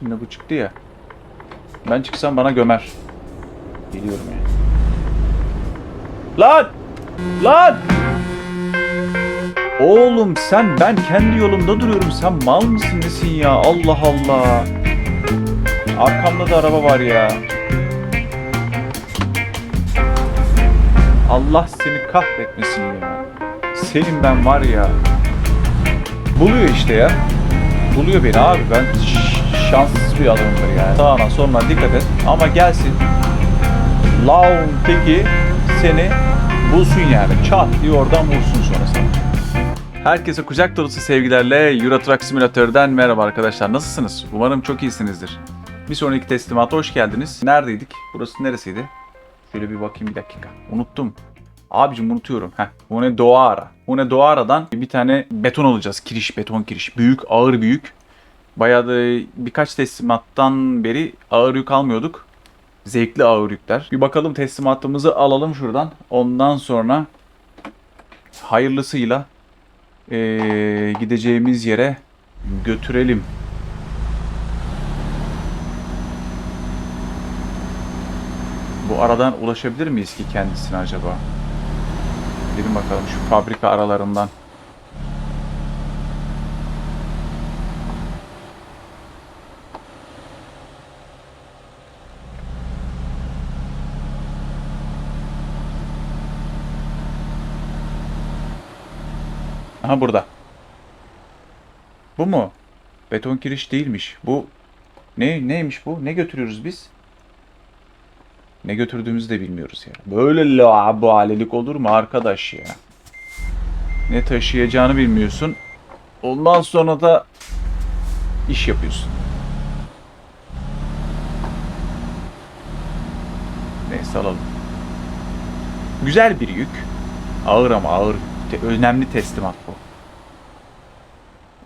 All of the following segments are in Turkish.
Şimdi bu çıktı ya. Ben çıksam bana gömer. Geliyorum ya. Lan! Lan! Oğlum sen ben kendi yolumda duruyorum. Sen mal mısın nesin ya? Allah Allah. Arkamda da araba var ya. Allah seni kahretmesin ya. Senin ben var ya. Buluyor işte ya. Buluyor beni abi. Ben ş- şanssız bir adamımdır yani. Sağına soluna dikkat et. Ama gelsin. Laun teki seni bulsun yani. Çat diye oradan vursun sonra sana. Herkese kucak dolusu sevgilerle Euro Truck Simulator'dan merhaba arkadaşlar. Nasılsınız? Umarım çok iyisinizdir. Bir sonraki teslimata hoş geldiniz. Neredeydik? Burası neresiydi? Şöyle bir bakayım bir dakika. Unuttum. Abicim unutuyorum. Heh. Hune Doğara. Hune Doğara'dan bir tane beton alacağız. Kiriş, beton kiriş. Büyük, ağır büyük. Bayağı da birkaç teslimattan beri ağır yük almıyorduk. Zevkli ağır yükler. Bir bakalım teslimatımızı alalım şuradan. Ondan sonra hayırlısıyla eee, gideceğimiz yere götürelim. Bu aradan ulaşabilir miyiz ki kendisine acaba? Gidelim bakalım şu fabrika aralarından. Aha burada. Bu mu? Beton kiriş değilmiş. Bu ne neymiş bu? Ne götürüyoruz biz? Ne götürdüğümüzü de bilmiyoruz ya. Böyle labalelik olur mu arkadaş ya? Ne taşıyacağını bilmiyorsun. Ondan sonra da iş yapıyorsun. Neyse alalım. Güzel bir yük. Ağır ama ağır. Te- önemli teslimat bu.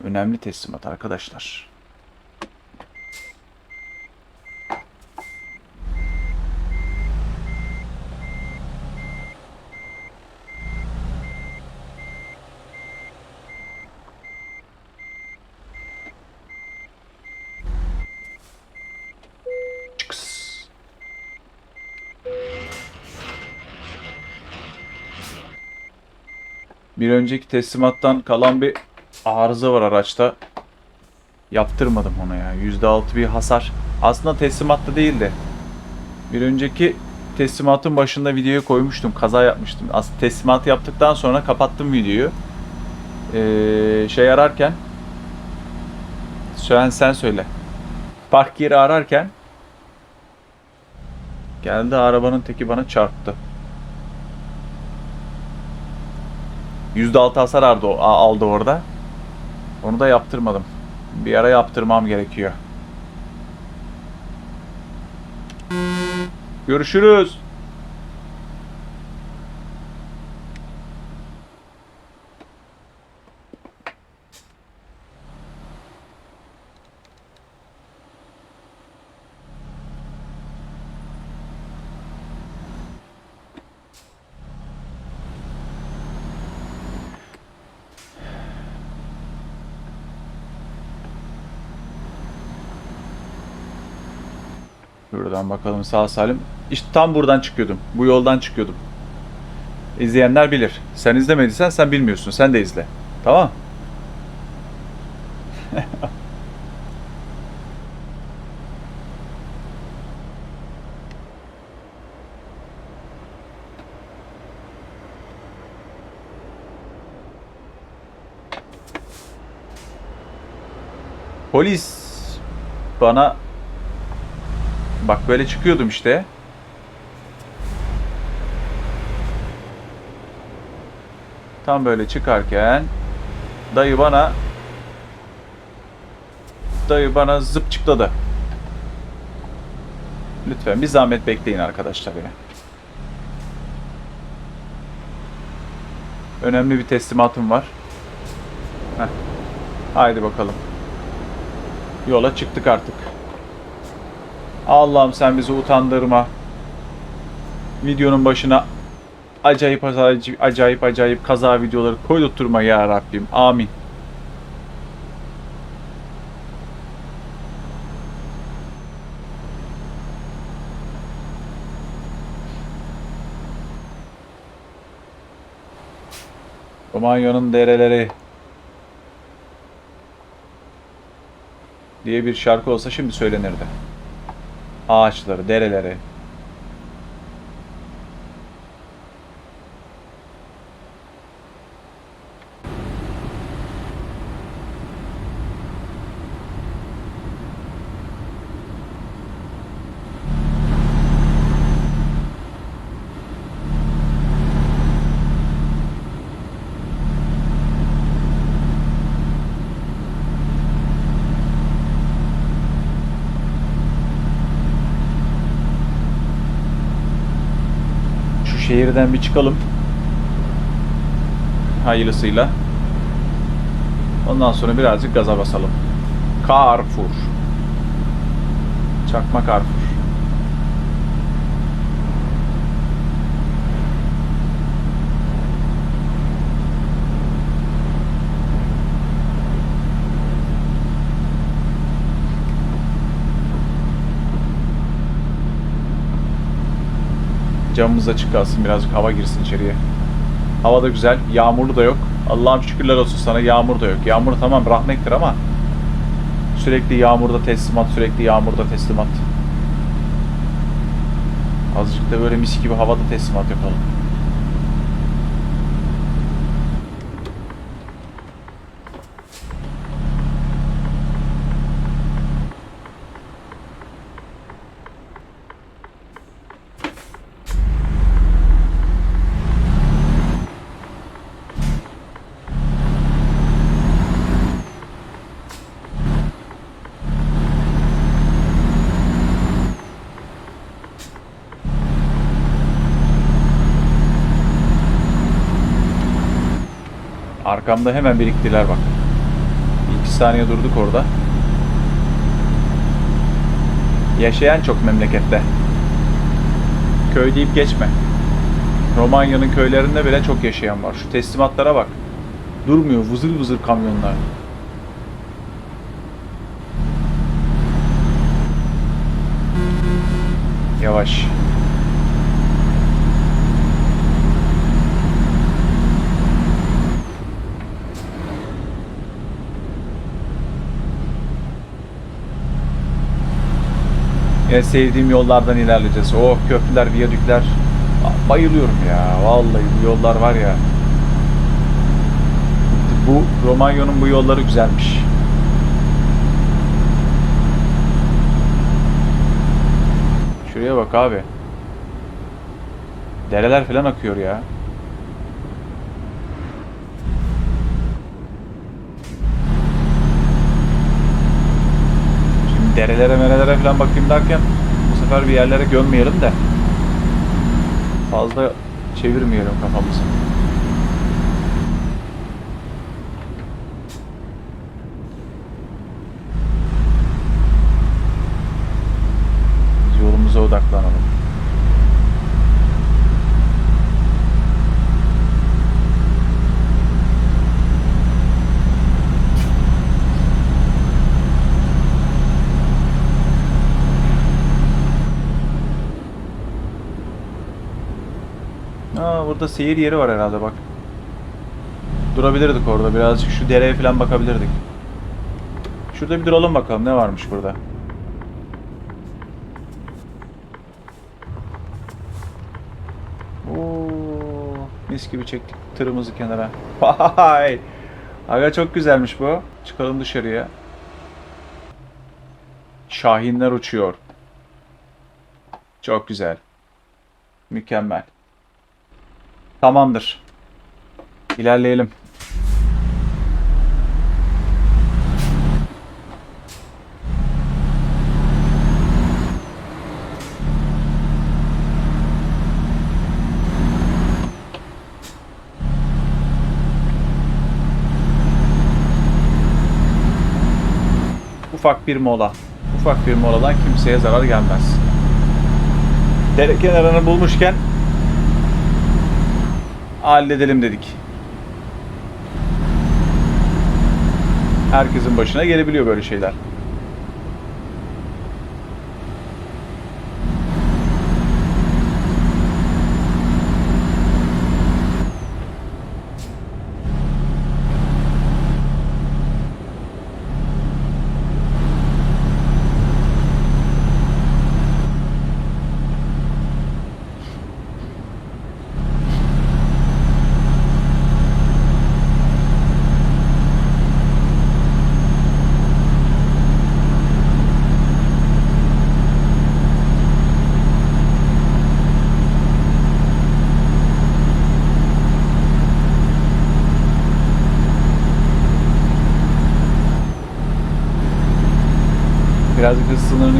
Önemli teslimat arkadaşlar. Bir önceki teslimattan kalan bir arıza var araçta. Yaptırmadım ona ya. %6 bir hasar. Aslında teslimatta değildi. Bir önceki teslimatın başında videoya koymuştum. Kaza yapmıştım. Aslında teslimatı yaptıktan sonra kapattım videoyu. Ee, şey ararken sen sen söyle. Park yeri ararken geldi arabanın teki bana çarptı. %6 hasar aldı, aldı orada. Onu da yaptırmadım. Bir ara yaptırmam gerekiyor. Görüşürüz. Şuradan bakalım sağ salim. İşte tam buradan çıkıyordum. Bu yoldan çıkıyordum. İzleyenler bilir. Sen izlemediysen sen bilmiyorsun. Sen de izle. Tamam? Polis bana Bak böyle çıkıyordum işte. Tam böyle çıkarken dayı bana dayı bana zıp çıkladı. Lütfen bir zahmet bekleyin arkadaşlar ya. Önemli bir teslimatım var. Heh. Haydi bakalım. Yola çıktık artık. Allah'ım sen bizi utandırma. Videonun başına acayip acayip acayip, acayip kaza videoları koydurtturma ya Rabbim. Amin. Romanya'nın dereleri diye bir şarkı olsa şimdi söylenirdi. Ağaçları, dereleri. Şehirden bir çıkalım. Hayırlısıyla. Ondan sonra birazcık gaza basalım. Carrefour. Çakma Carrefour. Camımız açık kalsın birazcık hava girsin içeriye. Hava da güzel. Yağmurlu da yok. Allah'ım şükürler olsun sana yağmur da yok. Yağmur tamam rahmettir ama sürekli yağmurda teslimat, sürekli yağmurda teslimat. Azıcık da böyle mis gibi havada teslimat yapalım. Arkamda hemen biriktiler bak. Bir iki saniye durduk orada. Yaşayan çok memlekette. Köy deyip geçme. Romanya'nın köylerinde bile çok yaşayan var. Şu teslimatlara bak. Durmuyor vızır vızır kamyonlar. Yavaş. En sevdiğim yollardan ilerleyeceğiz. Oh köprüler, viyadükler. Bayılıyorum ya. Vallahi bu yollar var ya. Bu Romanya'nın bu yolları güzelmiş. Şuraya bak abi. Dereler falan akıyor ya. Derelere merelere falan bakayım derken bu sefer bir yerlere gömmeyelim de fazla çevirmeyelim kafamızı. Burada seyir yeri var herhalde bak. Durabilirdik orada birazcık şu dereye falan bakabilirdik. Şurada bir duralım bakalım ne varmış burada. Oo, mis gibi çektik tırımızı kenara. Vay! Aga çok güzelmiş bu. Çıkalım dışarıya. Şahinler uçuyor. Çok güzel. Mükemmel. Tamamdır. İlerleyelim. Ufak bir mola. Ufak bir moladan kimseye zarar gelmez. Dere kenarını bulmuşken halledelim dedik. Herkesin başına gelebiliyor böyle şeyler.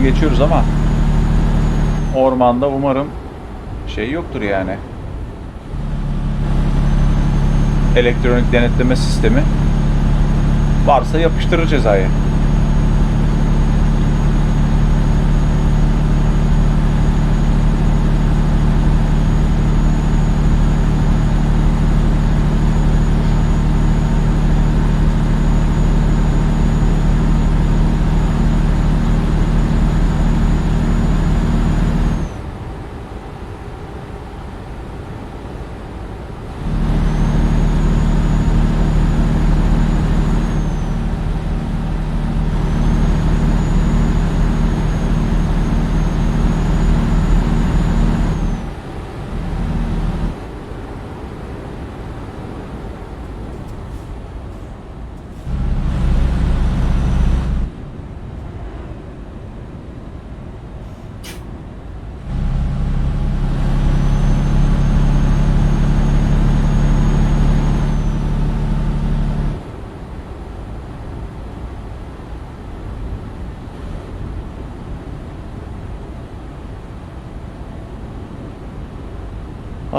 Geçiyoruz ama ormanda umarım şey yoktur yani. Elektronik denetleme sistemi varsa yapıştırır cezayı.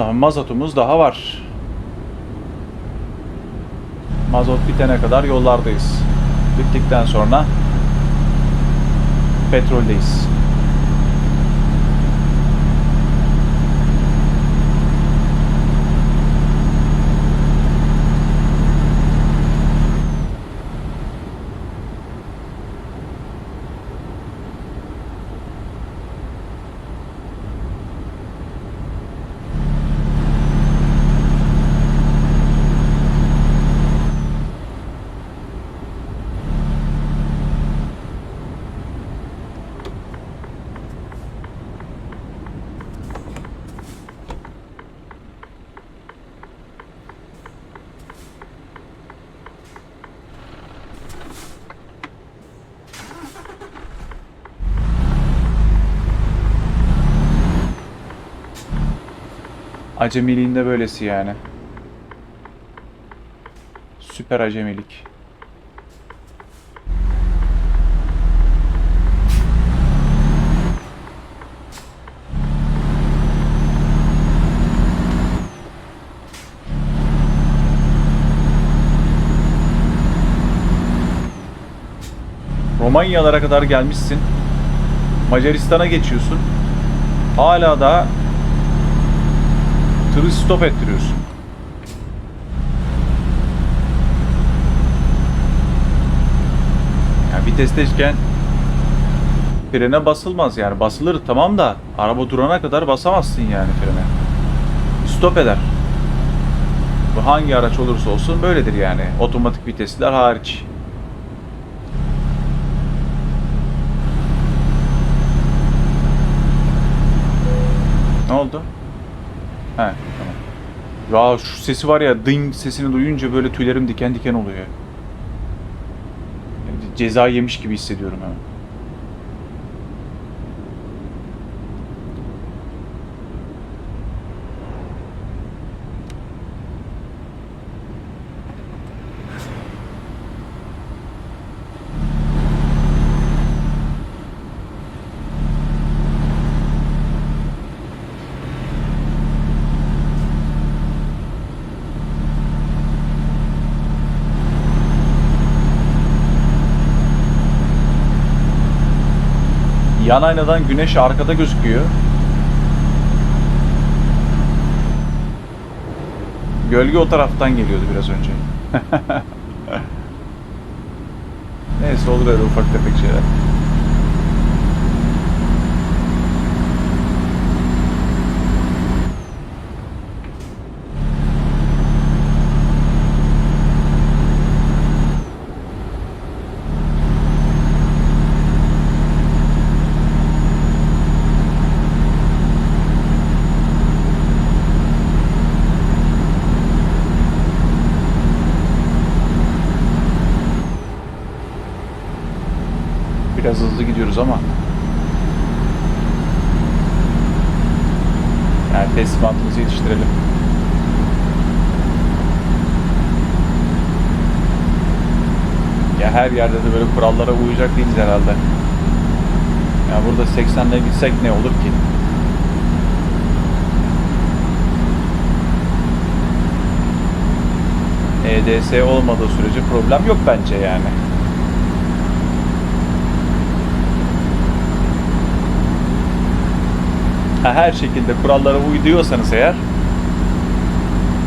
Mazotumuz daha var. Mazot bitene kadar yollardayız. Bittikten sonra petroldeyiz. Acemiliğinde böylesi yani. Süper acemilik. Romanyalara kadar gelmişsin. Macaristan'a geçiyorsun. Hala da tırı stop ettiriyorsun. Ya vitesteyken frene basılmaz yani. Basılır tamam da araba durana kadar basamazsın yani frene. Stop eder. Bu hangi araç olursa olsun böyledir yani. Otomatik vitesler hariç. Ne oldu? Ya şu sesi var ya ding sesini duyunca böyle tüylerim diken diken oluyor. Yani ceza yemiş gibi hissediyorum hemen. Yan aynadan güneş arkada gözüküyor. Gölge o taraftan geliyordu biraz önce. Neyse olur öyle ufak tefek şeyler. Biraz hızlı gidiyoruz ama. Yani yetiştirelim. Ya her yerde de böyle kurallara uyacak değiliz herhalde. Ya burada 80'le gitsek ne olur ki? EDS olmadığı sürece problem yok bence yani. Ha, her şekilde kurallara uy diyorsanız eğer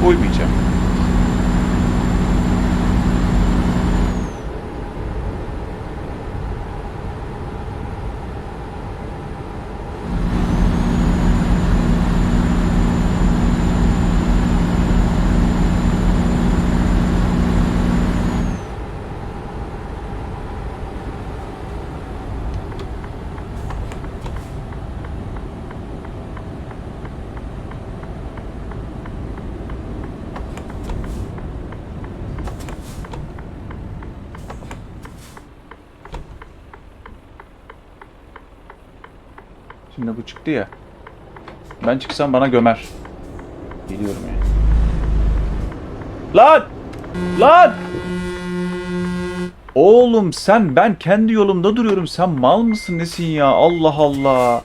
uymayacağım. Şimdi bu çıktı ya. Ben çıksam bana gömer. Biliyorum ya. Lan! Lan! Oğlum sen ben kendi yolumda duruyorum. Sen mal mısın nesin ya? Allah Allah.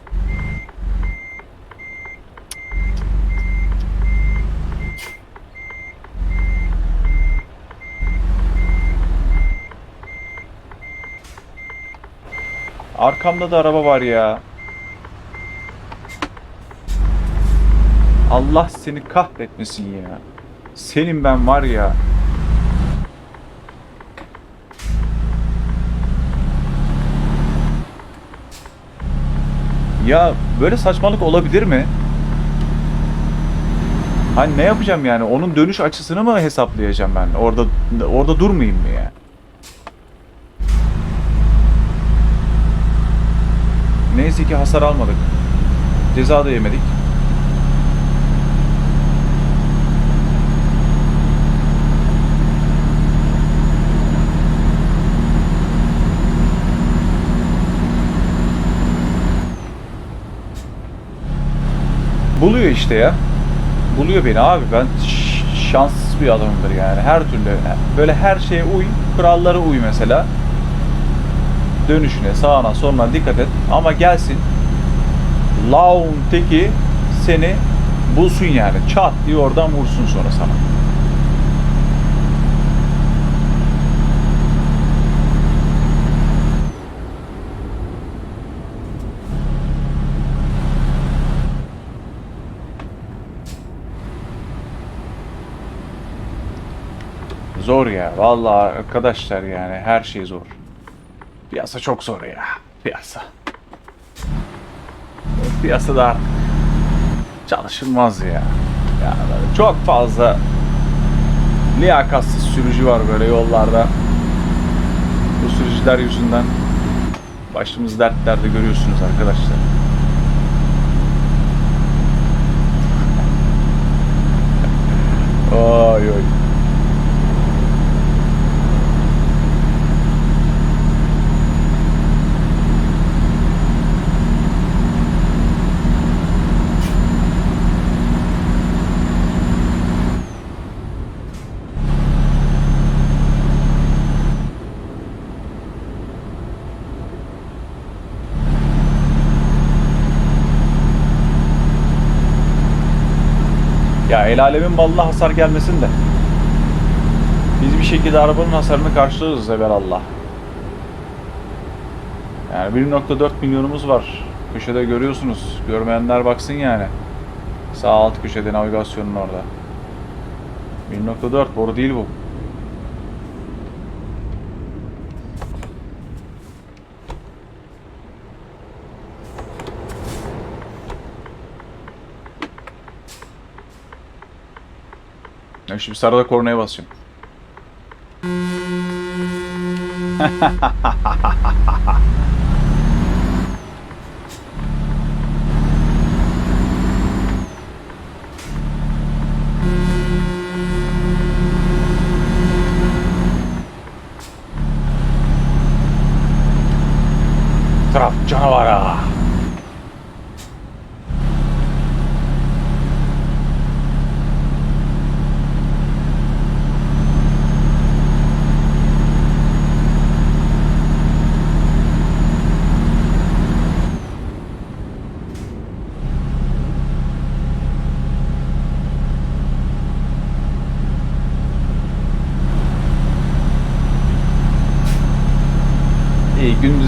Arkamda da araba var ya. Allah seni kahretmesin ya. Senin ben var ya. Ya böyle saçmalık olabilir mi? Hani ne yapacağım yani? Onun dönüş açısını mı hesaplayacağım ben? Orada orada durmayayım mı ya? Neyse ki hasar almadık. Ceza da yemedik. Buluyor işte ya. Buluyor beni abi. Ben şanssız bir adamımdır yani. Her türlü. Böyle her şeye uy. Kurallara uy mesela. Dönüşüne, sağına, soluna dikkat et. Ama gelsin. Laun teki seni bulsun yani. Çat diye oradan vursun sonra sana. Zor ya. Vallahi arkadaşlar yani her şey zor. Piyasa çok zor ya. Piyasa. Piyasada artık çalışılmaz ya. Ya böyle çok fazla liyakatsız sürücü var böyle yollarda. Bu sürücüler yüzünden başımız dertlerde görüyorsunuz arkadaşlar. Oy oy. Ya el alemin malına hasar gelmesin de. Biz bir şekilde arabanın hasarını karşılarız Allah. Yani 1.4 milyonumuz var. Köşede görüyorsunuz. Görmeyenler baksın yani. Sağ alt köşede navigasyonun orada. 1.4 boru değil bu. Ben şimdi sarıda kornaya basacağım. Traf canavara.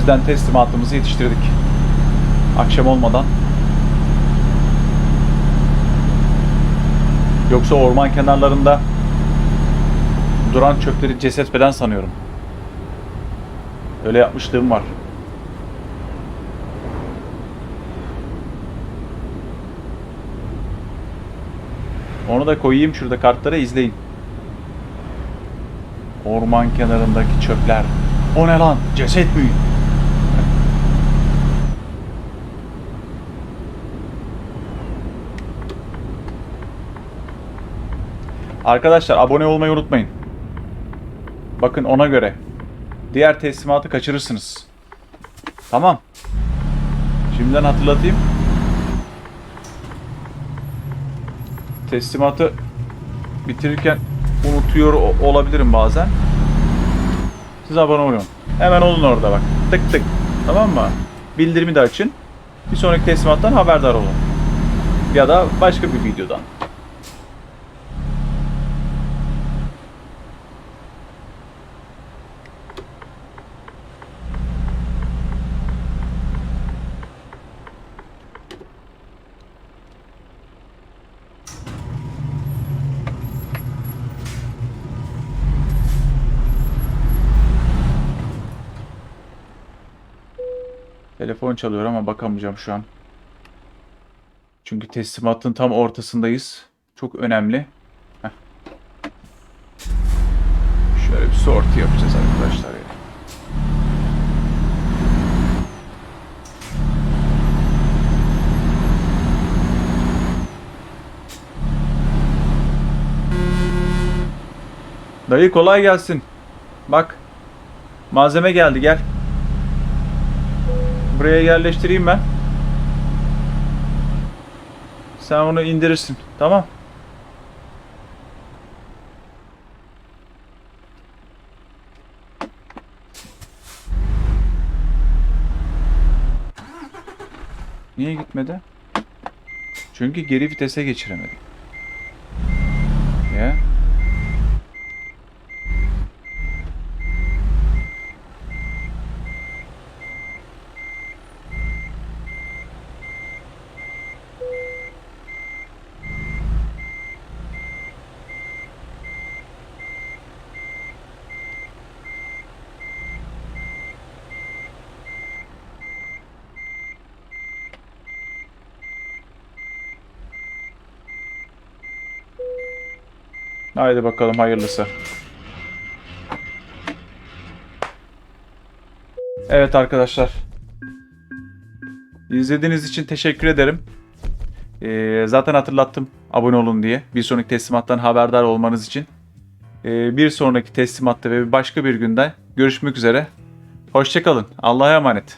Gündüzden teslimatımızı yetiştirdik. Akşam olmadan. Yoksa orman kenarlarında duran çöpleri ceset falan sanıyorum. Öyle yapmışlığım var. Onu da koyayım şurada kartlara izleyin. Orman kenarındaki çöpler. O ne lan? Ceset mi? Arkadaşlar abone olmayı unutmayın. Bakın ona göre. Diğer teslimatı kaçırırsınız. Tamam. Şimdiden hatırlatayım. Teslimatı bitirirken unutuyor olabilirim bazen. Siz abone olun. Hemen olun orada bak. Tık tık. Tamam mı? Bildirimi de açın. Bir sonraki teslimattan haberdar olun. Ya da başka bir videodan. Telefon çalıyor ama bakamayacağım şu an. Çünkü teslimatın tam ortasındayız. Çok önemli. Heh. Şöyle bir sorti yapacağız arkadaşlar. Dayı kolay gelsin. Bak. Malzeme geldi gel. Buraya yerleştireyim ben. Sen onu indirirsin. Tamam. Niye gitmedi? Çünkü geri vitese geçiremedim. Ya. Haydi bakalım hayırlısı. Evet arkadaşlar. İzlediğiniz için teşekkür ederim. Ee, zaten hatırlattım abone olun diye. Bir sonraki teslimattan haberdar olmanız için. Ee, bir sonraki teslimatta ve başka bir günde görüşmek üzere. Hoşçakalın. Allah'a emanet.